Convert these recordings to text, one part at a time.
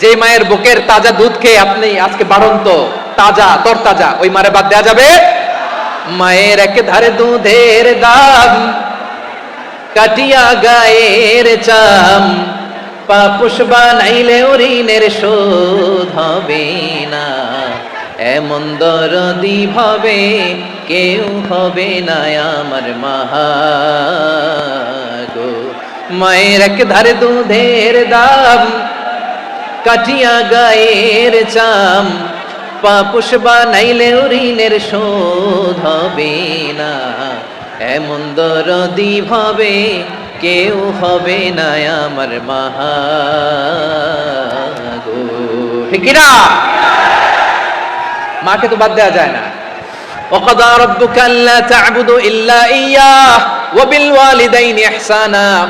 যে মায়ের বুকের তাজা দুধ খেয়ে আপনি আজকে বাড়ন্ত, তাজা, তরতাজা, ওই মারে বাদ দেওয়া যাবে? মায়ের এক ধারে দুধের দাম, কাটিয়া গায়ের চাম, পাপুষ বানাইলে ঋণের শোধ হবে না। এমন দরদি ভাবে কেউ হবে না আমার মাহা গো মায়ের এক ধারে দুধের দাম কাটিয়া গায়ের চাম পাপুষ বানাইলে ঋণের শোধ হবে না এমন দরদি ভাবে কেউ হবে না আমার মাহা গো ঠিক কি না মাকে তো বাদ দেওয়া যায় না وقضى ربك ألا تعبدوا إلا إياه وبالوالدين إحسانا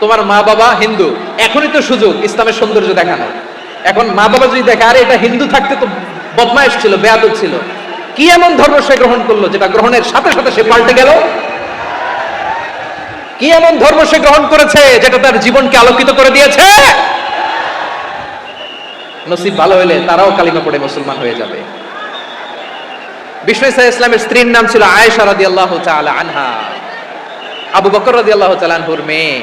তোমার মা বাবা হিন্দু। এখনই তো সুযোগ ইসলামের সৌন্দর্য দেখানো। এখন মা বাবা যদি দেখে, আরে এটা হিন্দু থাকতে তো বদমাইশ ছিল, বেয়াদব ছিল। কি এমন ধর্ম সে গ্রহণ করল যেটা গ্রহণের সাথে সাথে সে পাল্টে গেল? কি এমন ধর্ম সে গ্রহণ করেছে যেটা তার জীবনকে আলোকিত করে দিয়েছে? নসিব ভালো হলে তারাও কালিমা পড়ে মুসলমান হয়ে যাবে। বিষ্ণু ইসা ইসলামের স্ত্রীর নাম ছিল আয়েশা রাদিয়াল্লাহু তাআলা আনহা। আবু বকর রাদিয়াল্লাহু তাআলা আনহুর মেয়ে।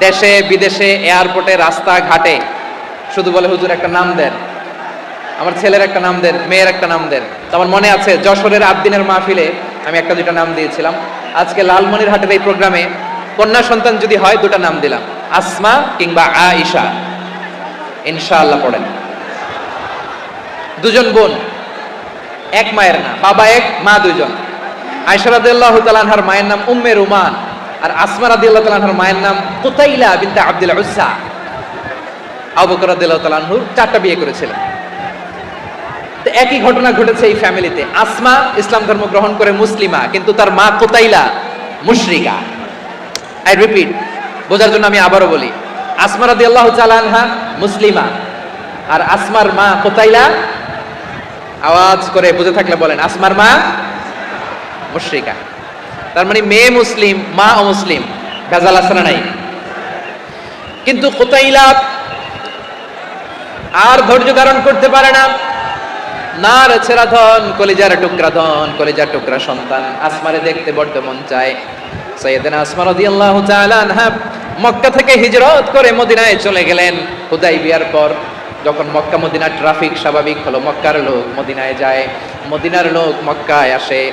দেশে, বিদেশে, এয়ারপোর্টে রাস্তা ঘাটে শুধু বলে, হুজুর, একটা নাম দেন। আমার ছেলের একটা নাম দেন, মেয়ের একটা নাম দেন। তো আমার মনে আছে, যশোরের আট দিনের মাহফিলে আমি একটা দুটা নাম দিয়েছিলাম। আজকে লালমনির হাটের এই প্রোগ্রামে কন্যা সন্তান যদি হয়, দুটা নাম দিলাম। আসমা কিংবা আয়েশা। ইনশাআল্লাহ পড়েন। দুজন বোন, এক মায়ের না, বাবা এক, মা দুজন আয়সা রাদিয়াল্লাহু মায়ের নাম উম্মে রুমান। আর আসমা রাদিয়াল্লাহু তাআলা আনহার মায়ের নাম কুতাইলা বিনতে আব্দুল উজ্জা। আবু বকর রাদিয়াল্লাহু তাআলা চারটা বিয়ে করেছিলেন তো একই ঘটনা ঘটেছে এই ফ্যামিলিতে। আসমা ইসলাম ধর্ম গ্রহণ করে মুসলিমা, কিন্তু তার মা কোতাইলা মুশরিকা। আই রিপিট বোঝার জন্য আমি আবারও বলি, আসমা রাদিয়াল্লাহু তাআলা আনহা মুসলিমা, আর আসমার মা কোতাইলা, আওয়াজ করে বুঝে থাকলে বলেন, আসমার মা মুশরিকা। তার মানে মেয়ে মুসলিম, মা অমুসলিম, ভেজাল আছে না নাই? কিন্তু কোতাইলা আর ধৈর্য ধারণ করতে পারে না। না ছেড়া ধন, কলিজার টুকরা ধন, কলিজার টুকরা সন্তান আসমারে দেখতে বড্ড মন চায়। সৈয়দিন আসমা রাদিয়াল্লাহু তাআলা মক্কা থেকে হিজরত করে মদিনায় চলে গেলেন। হুদাই বিয়ার পর যখন মক্কা, মদিনার ট্রাফিক স্বাভাবিক হলো, মক্কার লোক মদিনায় যায়। মদিনার লোক মক্কায় আসে।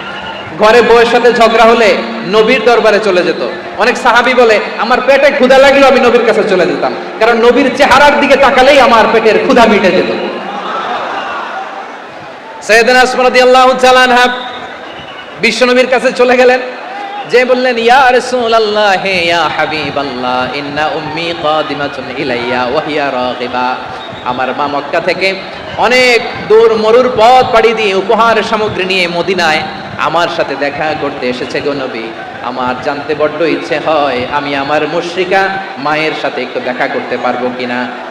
ঘরে বউয়ের সাথে ঝগড়া হলে নবীর দরবারে চলে যেত। অনেক সাহাবী বলে, আমার পেটে ক্ষুধা লাগলেও আমি নবীর কাছে চলে যেতাম। কারণ নবীর চেহারার দিকে তাকালেই আমার পেটের ক্ষুধা মিটে যেত। বিশ্বনবীর কাছে চলে গেলেন। যে বললেন, ইয়া হে ইয়া ইন্না আমার মা মক্কা থেকে অনেক দূর মরুর পথ পাড়ি দিয়ে উপহার সামগ্রী নিয়ে মদিনায় আমার সাথে দেখা করতে এসেছে গো নবী। আমার জানতে বড্ড ইচ্ছে হয় আমি আমার মুশ্রিকা মায়ের সাথে একটু দেখা করতে পারব কিনা।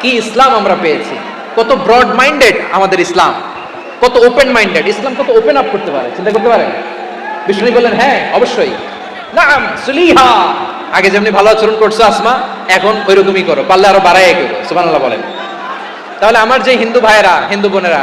কি ইসলাম আমরা পেয়েছি? কত ব্রড মাইন্ডেড আমাদের ইসলাম, কত ওপেন মাইন্ডেড ইসলাম কত ওপেন আপ করতে পারে, চিন্তা করতে পারেন? বিষ্ণু বললেন হ্যাঁ অবশ্যই। নাম সুলিহা। আগে যেমনি ভালো আচরণ করছ আসমা, এখন ওইরকমই করো, পারলে আরও বাড়াই করো সুবান বলেন। তাহলে আমার যে হিন্দু ভাইয়েরা, হিন্দু বোনেরা